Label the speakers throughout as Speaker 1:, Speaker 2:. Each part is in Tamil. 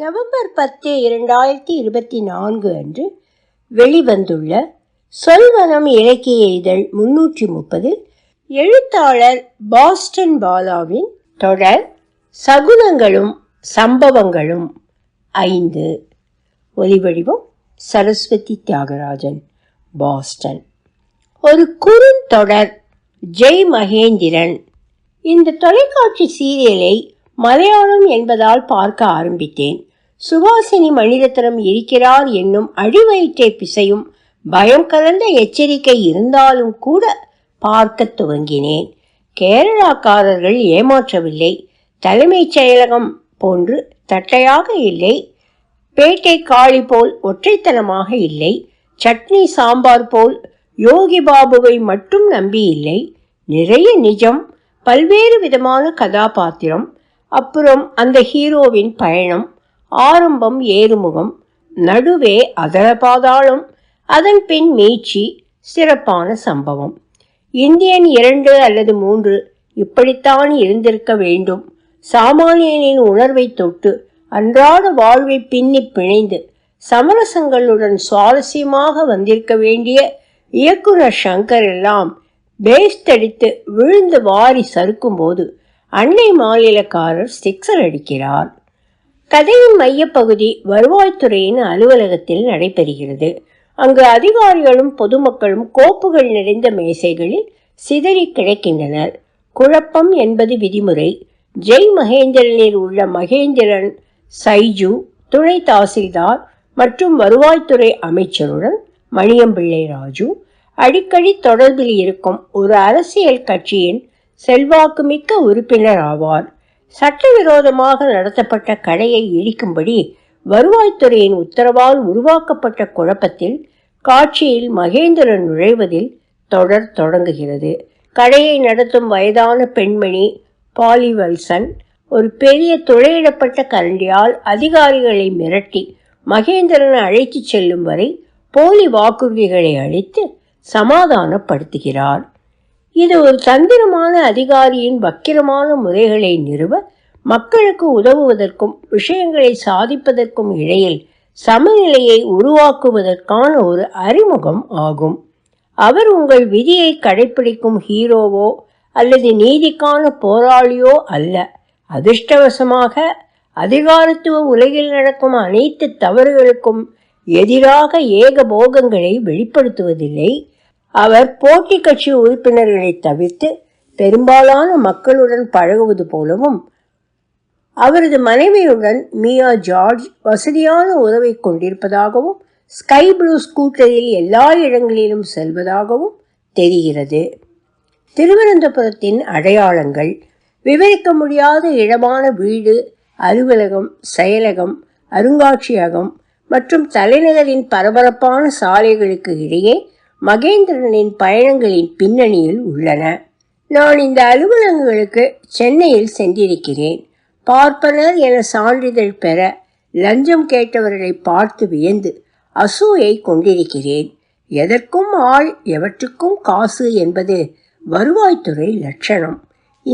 Speaker 1: நவம்பர் பத்து இரண்டாயிரத்தி இருபத்தி நான்கு அன்று வெளிவந்துள்ள சொல்வனம் இலக்கிய இதழ் முன்னூற்றி முப்பதில் எழுத்தாளர் பாஸ்டன் பாலாவின் தொடர் சகுனங்களும் சம்பவங்களும் ஐந்து ஒலிவடிவம் சரஸ்வதி தியாகராஜன் பாஸ்டன் ஒரு குறுந்தொடர் ஜெய் மகேந்திரன் இந்த தொலைக்காட்சி சீரியலை மலையாளம் என்பதால் பார்க்க ஆரம்பித்தேன் சுபாசினி மணிரத்னம் இருக்கிறார் என்னும் அழிவயிற்றை பிசையும் பயம் கலந்த எச்சரிக்கை இருந்தாலும் கூட பார்க்க துவங்கினேன் கேரளாக்காரர்கள் ஏமாற்றவில்லை தலைமைச் செயலகம் போன்று தட்டையாக இல்லை பேட்டை காளி போல் ஒற்றைத்தனமாக இல்லை சட்னி சாம்பார் போல் யோகி பாபுவை மட்டும் நம்பி இல்லை நிறைய நிஜம் பல்வேறு விதமான கதாபாத்திரம் அப்புறம் அந்த ஹீரோவின் பயணம் ஆரம்பம் ஏறுமுகம் நடுவே அதரபாதாளம் அதன் பின் மீச்சி சிறப்பான சம்பவம் இந்தியன் இரண்டு அல்லது மூன்று இப்படித்தான் இருந்திருக்க வேண்டும் சாமானியனின் உணர்வை தொட்டு அன்றாட வாழ்வை பின்னி பிணைந்து சமரசங்களுடன் சுவாரஸ்யமாக வந்திருக்க வேண்டிய இயக்குனர் சங்கர் எல்லாம் பேஸ்தடித்து விழுந்து வாரி சறுக்கும் போது அன்னை மாநிலக்காரர் சிக்ஸர் அடிக்கிறார் கதையின் மையப்பகுதி வருவாய்த்துறையின் அலுவலகத்தில் நடைபெறுகிறது அங்கு அதிகாரிகளும் பொதுமக்களும் கோப்புகள் நிறைந்த மேசைகளில் சிதறி கிடக்கின்றனர் குழப்பம் என்பது விதிமுறை ஜெய் மகேந்திரனில் உள்ள மகேந்திரன் சைஜு துணை தாசில்தார் மற்றும் வருவாய்த்துறை அமைச்சருடன் மணியம்பிள்ளை ராஜு அடிக்கடி தொடர்பில் இருக்கும் ஒரு அரசியல் கட்சியின் செல்வாக்குமிக்க உறுப்பினர் ஆவார் சட்டவிரோதமாக நடத்தப்பட்ட கடையை இடிக்கும்படி வருவாய்த்துறையின் உத்தரவால் உருவாக்கப்பட்ட குழப்பத்தில் காட்சியில் மகேந்திரன் நுழைவதில் தொடர் தொடங்குகிறது கடையை நடத்தும் வயதான பெண்மணி பாலிவல்சன் ஒரு பெரிய துளையிடப்பட்ட கரண்டியால் அதிகாரிகளை மிரட்டி மகேந்திரன் அழைத்து செல்லும் வரை போலி வாக்குறுதிகளை அளித்து சமாதானப்படுத்துகிறார் இது ஒரு தந்திரமான அதிகாரியின் வக்கிரமான முறைகளை நிறுவ மக்களுக்கு உதவுவதற்கும் விஷயங்களை சாதிப்பதற்கும் இடையில் சமநிலையை உருவாக்குவதற்கான ஒரு அறிமுகம் ஆகும் அவர் உங்கள் விதியை கடைபிடிக்கும் ஹீரோவோ அல்லது நீதிக்கான போராளியோ அல்ல அதிர்ஷ்டவசமாக அதிகாரத்துவ உலகில் நடக்கும் அனைத்து தவறுகளுக்கும் எதிராக ஏகபோகங்களை வெளிப்படுத்துவதில்லை அவர் போட்டி கட்சி உறுப்பினர்களை தவிர்த்து பெரும்பாலான மக்களுடன் பழகுவது போலவும் அவரது மனைவியுடன் மியா ஜார்ஜ் வசதியான உறவை கொண்டிருப்பதாகவும் ஸ்கை ப்ளூ ஸ்கூட்டரில் எல்லா இடங்களிலும் செல்வதாகவும் தெரிகிறது திருவனந்தபுரத்தின் அடையாளங்கள் விவரிக்க முடியாத இடமான வீடு அலுவலகம் செயலகம் அருங்காட்சியகம் மற்றும் தலைநகரின் பரபரப்பான சாலைகளுக்கு இடையே மகேந்திரனின் பயணங்களின் பின்னணியில் உள்ளன நான் இந்த அலுவலகங்களுக்கு சென்னையில் சென்றிருக்கிறேன் பார்ப்பனர் என சான்றிதழ் பெற லஞ்சம் கேட்டவர்களை பார்த்து வியந்து அசூயை கொண்டிருக்கிறேன் எதற்கும் ஆள் எவற்றுக்கும் காசு என்பது வருவாய்த்துறை லட்சணம்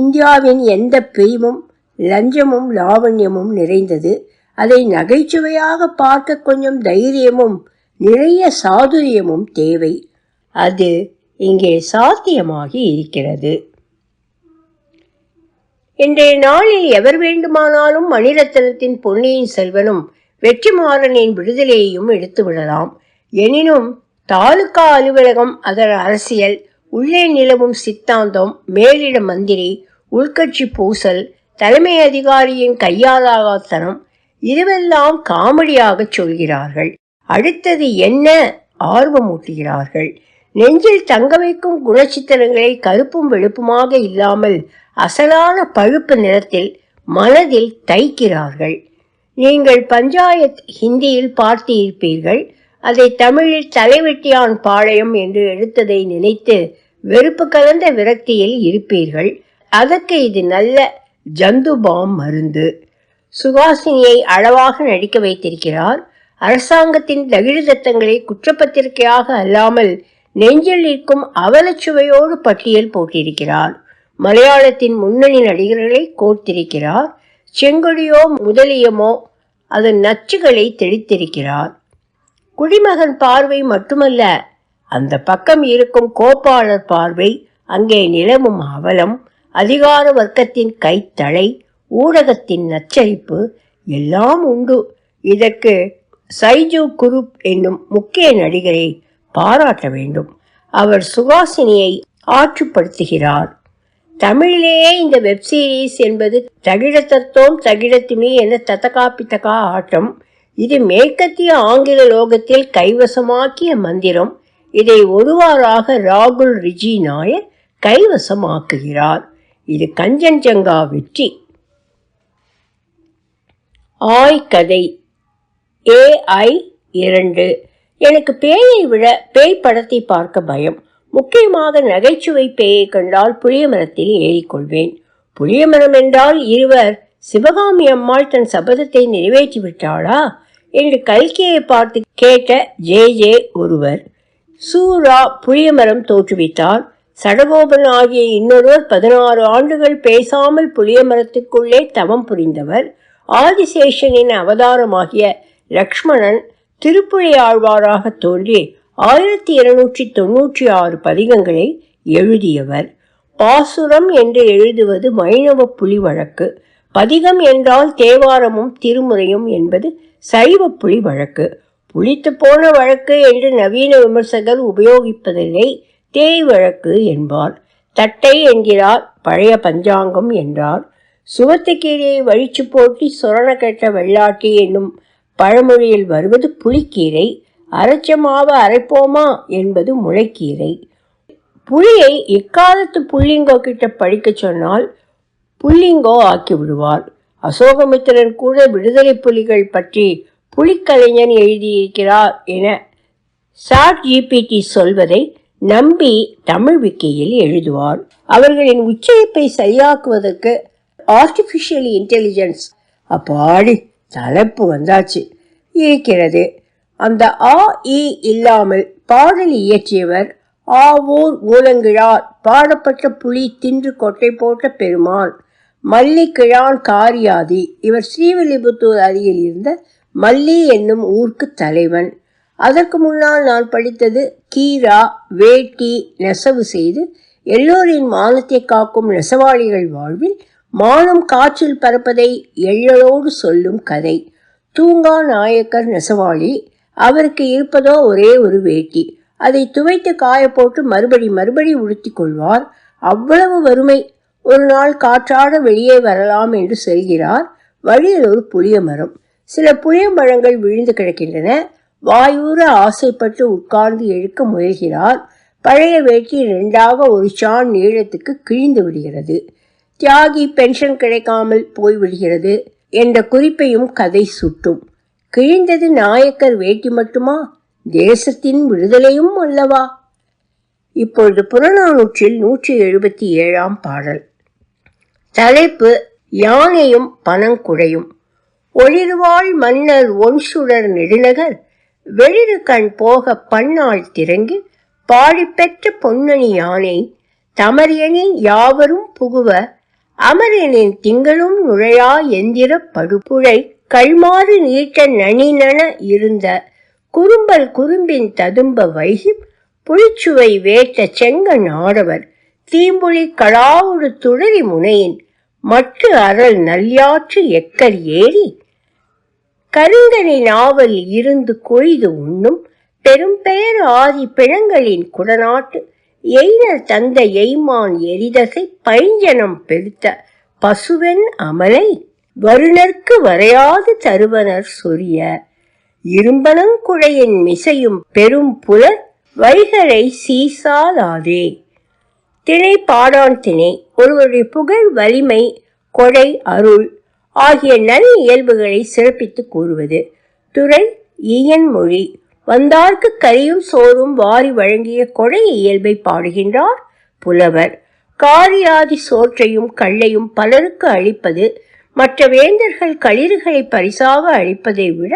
Speaker 1: இந்தியாவின் எந்த பிரிவும் லஞ்சமும் லாவண்யமும் நிறைந்தது அதை நகைச்சுவையாக பார்க்க கொஞ்சம் தைரியமும் நிறைய சாதுரியமும் தேவை அது இங்கே சாத்தியமாகி இருக்கிறது இன்றைய நாளில் எவர் வேண்டுமானாலும் மணிரத்னத்தின் பொன்னியின் செல்வனும் வெற்றிமாறனின் விடுதலையையும் எடுத்து விடலாம் எனினும் தாலுகா அலுவலகம் அதன் அரசியல் உள்ளே நிலவும் சித்தாந்தம் மேலிட மந்திரி உள்கட்சி பூசல் தலைமை அதிகாரியின் கையாலாகாத்தனம் இதுவெல்லாம் காமெடியாக சொல்கிறார்கள் அடுத்தது என்ன ஆர்வமூட்டுகிறார்கள் நெஞ்சில் தங்க வைக்கும் குணச்சித்திரங்களை கருப்பும் வெளுப்புமாக இல்லாமல் அசலான பழுப்பு நிறத்தில் மனதில் தைக்கிறார்கள் நீங்கள் பஞ்சாயத் ஹிந்தியில் பார்த்து இருப்பீர்கள் அதை தமிழில் தலைவெட்டியான் பாளையம் என்று எடுத்ததை நினைத்து வெறுப்பு கலந்த விரக்தியில் இருப்பீர்கள் அதற்கு இது நல்ல ஜந்துபாம் மருந்து சுகாசினியை அளவாக நடிக்க வைத்திருக்கிறார் அரசாங்கத்தின் தகிழ் தத்தங்களை குற்றப்பத்திரிகையாக அல்லாமல் நெஞ்சில் நிற்கும் அவலச்சுவையோடு பட்டியல் போட்டிருக்கிறார் மலையாளத்தின் முன்னணி நடிகர்களை கோர்த்திருக்கிறார் செங்கொடியோ முதலியமோ அதன் நச்சுகளை தெளித்திருக்கிறார் குடிமகன் பார்வை மட்டுமல்ல அந்த பக்கம் இருக்கும் கோப்பாளர் பார்வை அங்கே நிலவும் அவலம் அதிகார வர்க்கத்தின் கைத்தலை ஊடகத்தின் நச்சரிப்பு எல்லாம் உண்டு இதற்கு சைஜு குரூப் என்னும் முக்கிய நடிகரை பாராட்ட வேண்டும் அவர் சுகாசினியை ஆற்றுப்படுத்துகிறார் தமிழிலேயே இந்த வெப்சீரிஸ் என்பது என்பது தத்துவம் தகிழத்துமே என தத்தகாப்பித்தகா ஆட்டம் இது மேற்கத்திய ஆங்கில லோகத்தில் கைவசமாக்கிய மந்திரம் இதை ஒருவாறாக ராகுல் ரிஜி நாயர் கைவசமாக்குகிறார் இது கஞ்சன்ஜங்கா வெற்றி ஆய் கதை ஏஐ இரண்டு எனக்கு பேயை விட பேய் படத்தை பார்க்க பயம் முக்கியமாக நகைச்சுவை பேயை கண்டால் புளியமரத்தில் ஏறிக்கொள்வேன் புளியமரம் என்றால் இருவர் சிவகாமி அம்மாள் தன் சபதத்தை நிறைவேற்றி விட்டாளா என்று கல்கியை பார்த்து கேட்ட ஜே ஜே ஒருவர் சூரா புளியமரம் தோற்றுவித்தார் சடகோபன் ஆகிய இன்னொருவர் பதினாறு ஆண்டுகள் பேசாமல் புளியமரத்துக்குள்ளே தவம் புரிந்தவர் ஆதிசேஷனின் அவதாரமாகிய லக்ஷ்மணன் திருப்புழையாழ்வாராக தோன்றி ஆயிரத்தி இருநூற்றி தொன்னூற்றி ஆறு பதிகங்களை எழுதியவர் பாசுரம் என்று எழுதுவது மைணவ புலி வழக்கு பதிகம் என்றால் தேவாரமும் திருமுறையும் என்பது சைவ புலி வழக்கு புளித்து போன வழக்கு என்று நவீன விமர்சகர் உபயோகிப்பதில்லை தேய் வழக்கு என்பார் தட்டை என்கிறார் பழைய பஞ்சாங்கம் என்றார் சுவத்துக்கீரையை வழிச்சு போட்டி சுரண கெட்ட வெள்ளாட்டி என்னும் பழமொழியில் வருவது புளிக்கீரை அரைச்சமாவை அரைப்போமா என்பது முளைக்கீரை புளியை எக்காலத்து புள்ளிங்கோ கிட்ட படிக்க சொன்னால் புள்ளிங்கோ ஆக்கி விடுவார் அசோகமித்திரன் கூட விடுதலை புலிகள் பற்றி புலிக்கலைஞன் எழுதியிருக்கிறார் என சாட் ஜிபிடி சொல்வதை நம்பி தமிழ் விக்கியில் எழுதுவார் அவர்களின் உச்சரிப்பை சரியாக்குவதற்கு ஆர்டிஃபிஷியல் இன்டெலிஜென்ஸ் அப்பாடி தலைப்பு வந்தாச்சு இருக்கிறது அந்த ஆ இ இல்லாமல் பாடல் இயற்றியவர் ஆவூர் ஊலங்கிழார் பாடப்பட்ட புலி தின்று கொட்டை போட்ட பெருமான் மல்லிக்கிழான் காரியாதி இவர் ஸ்ரீவில்லிபுத்தூர் அருகில் இருந்த மல்லி என்னும் ஊருக்கு தலைவன் அதற்கு முன்னால் நான் படித்தது கீரா வேட்டி நெசவு செய்து எல்லோரின் மானத்தை காக்கும் நெசவாளிகள் வாழ்வில் மானம் காற்றில் பறப்பதை எள்ளலோடு சொல்லும் கதை தூங்கா நாயக்கர் நெசவாளி அவருக்கு இருப்பதோ ஒரே ஒரு வேட்டி அதை துவைத்து காய போட்டு மறுபடி மறுபடி உடுத்தி கொள்வார் அவ்வளவு வறுமை ஒரு நாள் காற்றாட வெளியே வரலாம் என்று செல்கிறார் வழியில் ஒரு புளிய மரம் சில புளிய மரங்கள் விழுந்து கிடக்கின்றன வாயூர ஆசைப்பட்டு உட்கார்ந்து எழுக்க முயல்கிறார் பழைய வேட்டி ரெண்டாக ஒரு சான் நீளத்துக்கு கிழிந்து விடுகிறது தியாகி பென்ஷன் கிடைக்காமல் போய்விடுகிறது என்ற குறிப்பையும் கதை சுட்டும் கிழிந்தது நாயக்கர் வேட்டி மட்டுமா தேசத்தின் விடுதலையும் அல்லவா இப்பொழுது புறநானூற்றில் நூற்றி எழுபத்தி ஏழாம் பாடல் தலைப்பு யானையும் பனங்குடையும் ஒளிர்வாள் மன்னர் ஒன்சுடர் நெடுநகர் வெளிறு கண் போக பண்ணால் திறங்கி பாடி பெற்ற பொன்னணி யானை தமரியணி யாவரும் புகுவ அமரனின் திங்களும் நுழையா எந்திர படுப்புழை கள்மாறு நீட்ட நன இருந்த குறும்பல் குறும்பின் ததும்ப வைகி புளிச்சுவை வேட்ட செங்க நாடவர் தீம்புளி களாவுடு துளரி முனையின் மட்டு அறல் நல்யாற்று எக்கர் ஏறி கருங்கனி நாவல் இருந்து கொய்து உண்ணும் பெரும்பெயர் ஆதி பிணங்களின் குடநாட்டு எய்தல் தந்த எய்மான் எரிதசை பைஞ்சனம் பெருத்த பசுவென் அமலை வருணர்க்கு வரையாது தருவனர் சொரிய குழையின் மிசையும் பெரும் புலர் வைகரை சீசாதாதே திணை பாடான் திணை ஒருவருடைய புகழ் வலிமை கொடை அருள் ஆகிய நல் இயல்புகளை சிறப்பித்து கூறுவது துறை இயன் மொழி வந்தார்க்கு கரியும் சோறும் வாரி வழங்கிய கொடை இயல்பை பாடுகின்றார் புலவர் காரியாதி சோற்றையும் கள்ளையும் பலருக்கு அளிப்பது மற்ற வேந்தர்கள் களிறுகளை பரிசாக அளிப்பதை விட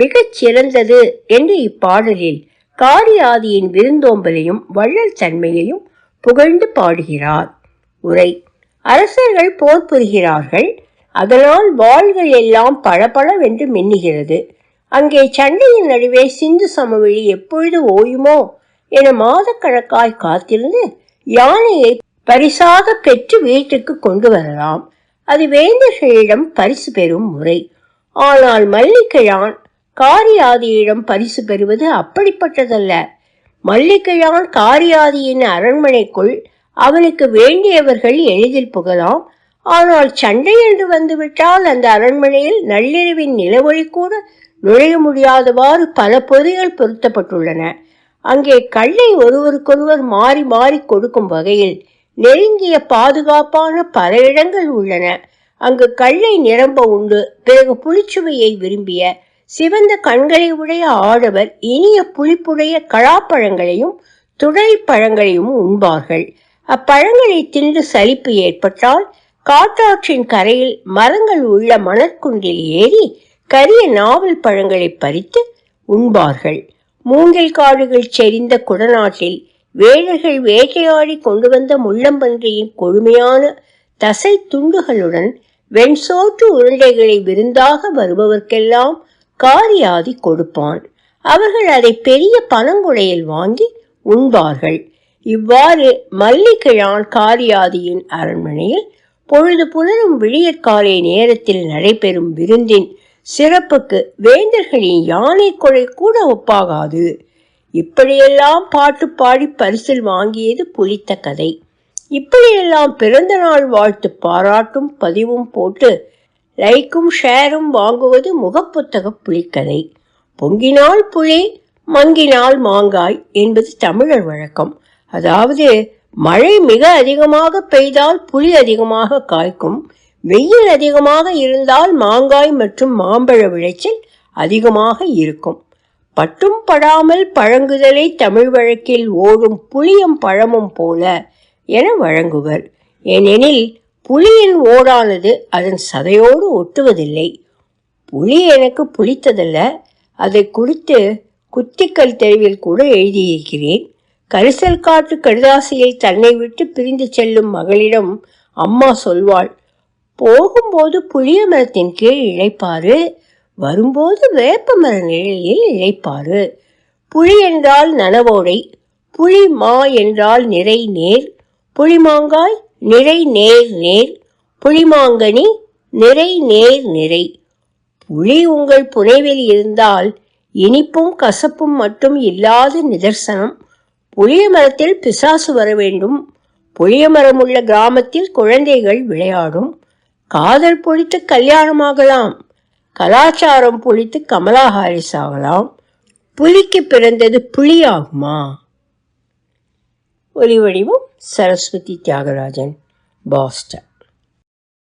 Speaker 1: மிகச் சிறந்தது என்று இப்பாடலில் காரியாதியின் விருந்தோம்பலையும் வள்ளல் தன்மையையும் புகழ்ந்து பாடுகிறார் உரை அரசர்கள் போர் புரிகிறார்கள் அதனால் வாள்கள் எல்லாம் பளபளவென்று மின்னுகிறது அங்கே சண்டையின் நடுவே சிந்து சமவெளி எப்பொழுது ஓயுமோ என மாதக்கணக்காய் காத்திருந்து யானையை பரிசாக பெற்று வீட்டுக்கு கொண்டு வரலாம் அது வேந்தர்களிடம் பரிசு பெறும் முறை ஆனால் மல்லிகையான் காரியாதியிடம் பரிசு பெறுவது அப்படிப்பட்டதல்ல மல்லிகையான் காரியாதியின் அரண்மனைக்குள் அவனுக்கு வேண்டியவர்கள் எளிதில் புகலாம் ஆனால் சண்டை என்று வந்துவிட்டால் அந்த அரண்மனையில் நள்ளிரவின் நிலவொழி கூட நுழைய முடியாதவாறு பல பொதிகள் பொருத்தப்பட்டுள்ளன அங்கே கல்லை ஒருவருக்கொருவர் மாறி மாறி கொடுக்கும் வகையில் நெருங்கிய பாதுகாப்பான பல இடங்கள் உள்ளன அங்கு கல்லை நிரம்ப உண்டு பிறகு புளிச்சுவையை விரும்பிய சிவந்த கண்களை உடைய ஆடவர் இனிய புளிப்புடைய கலாப்பழங்களையும் துடை பழங்களையும் உண்பார்கள் அப்பழங்களை தின்று சலிப்பு ஏற்பட்டால் காட்டாற்றின் கரையில் மரங்கள் உள்ள மணற்குண்டில் ஏறி கரிய நாவல் பழங்களை பறித்து உண்பார்கள் மூங்கில் காடுகள் செறிந்த குடநாட்டில் வேடர்கள் வேட்டையாடி கொண்டு வந்த முள்ளம்பன்றியின் கொழுமையான தசை துண்டுகளுடன் வெண்சோற்று உருண்டைகளை விருந்தாக வருபவர்க்கெல்லாம் காரியாதி கொடுப்பான் அவர்கள் அதை பெரிய பனங்குடையில் வாங்கி உண்பார்கள் இவ்வாறு மல்லிகிழான் காரியாதியின் அரண்மனையில் பொழுது புலரும் விழியற்காலை நேரத்தில் நடைபெறும் விருந்தின் சிறப்புக்கு வேந்தர்களின் யானை கொலை கூட ஒப்பாகாது இப்படியெல்லாம் பாட்டு பாடி பரிசில் வாங்கியது புளித்த கதை இப்படியெல்லாம் பிறந்த நாள் வாழ்த்து பாராட்டும் பதிவும் போட்டு லைக்கும் ஷேரும் வாங்குவது முகப்புத்தக புலிக்கதை பொங்கினால் புலி மங்கினால் மாங்காய் என்பது தமிழர் வழக்கம் அதாவது மழை மிக அதிகமாக பெய்தால் புலி அதிகமாக காய்க்கும் வெயில் அதிகமாக இருந்தால் மாங்காய் மற்றும் மாம்பழ விளைச்சல் அதிகமாக இருக்கும் பட்டும் படாமல் பழங்குதலை தமிழ் வழக்கில் ஓடும் புளியும் பழமும் போல என வழங்குவர் ஏனெனில் புலியின் ஓடானது அதன் சதையோடு ஒட்டுவதில்லை புலி எனக்கு புளித்ததல்ல அதை குறித்து குத்திக்கல் தெருவில் கூட எழுதியிருக்கிறேன் கரிசல் காட்டு கடுதாசியில் தன்னை விட்டு பிரிந்து செல்லும் மகளிடம் அம்மா சொல்வாள் போகும்போது புளிய மரத்தின் கீழ் இழைப்பாரு வரும்போது வேப்ப மர நிழலில் இழைப்பாரு புளி என்றால் நனவோடை புளி மா என்றால் நிறை நேர் புளிமாங்காய் நிறை நேர் நேர் புளிமாங்கனி நிறை நேர் நிறை புளி உங்கள் புனைவில் இருந்தால் இனிப்பும் கசப்பும் மட்டும் இல்லாத நிதர்சனம் புளிய மரத்தில் பிசாசு வர வேண்டும் புளிய மரம் உள்ள கிராமத்தில் குழந்தைகள் விளையாடும் காதல் பொழித்து ஆகலாம் கலாச்சாரம் பொழித்து கமலா ஹாரிஸ் ஆகலாம் புலிக்கு பிறந்தது புலி ஆகுமா ஒலி வடிவம் சரஸ்வதி தியாகராஜன் பாஸ்டன்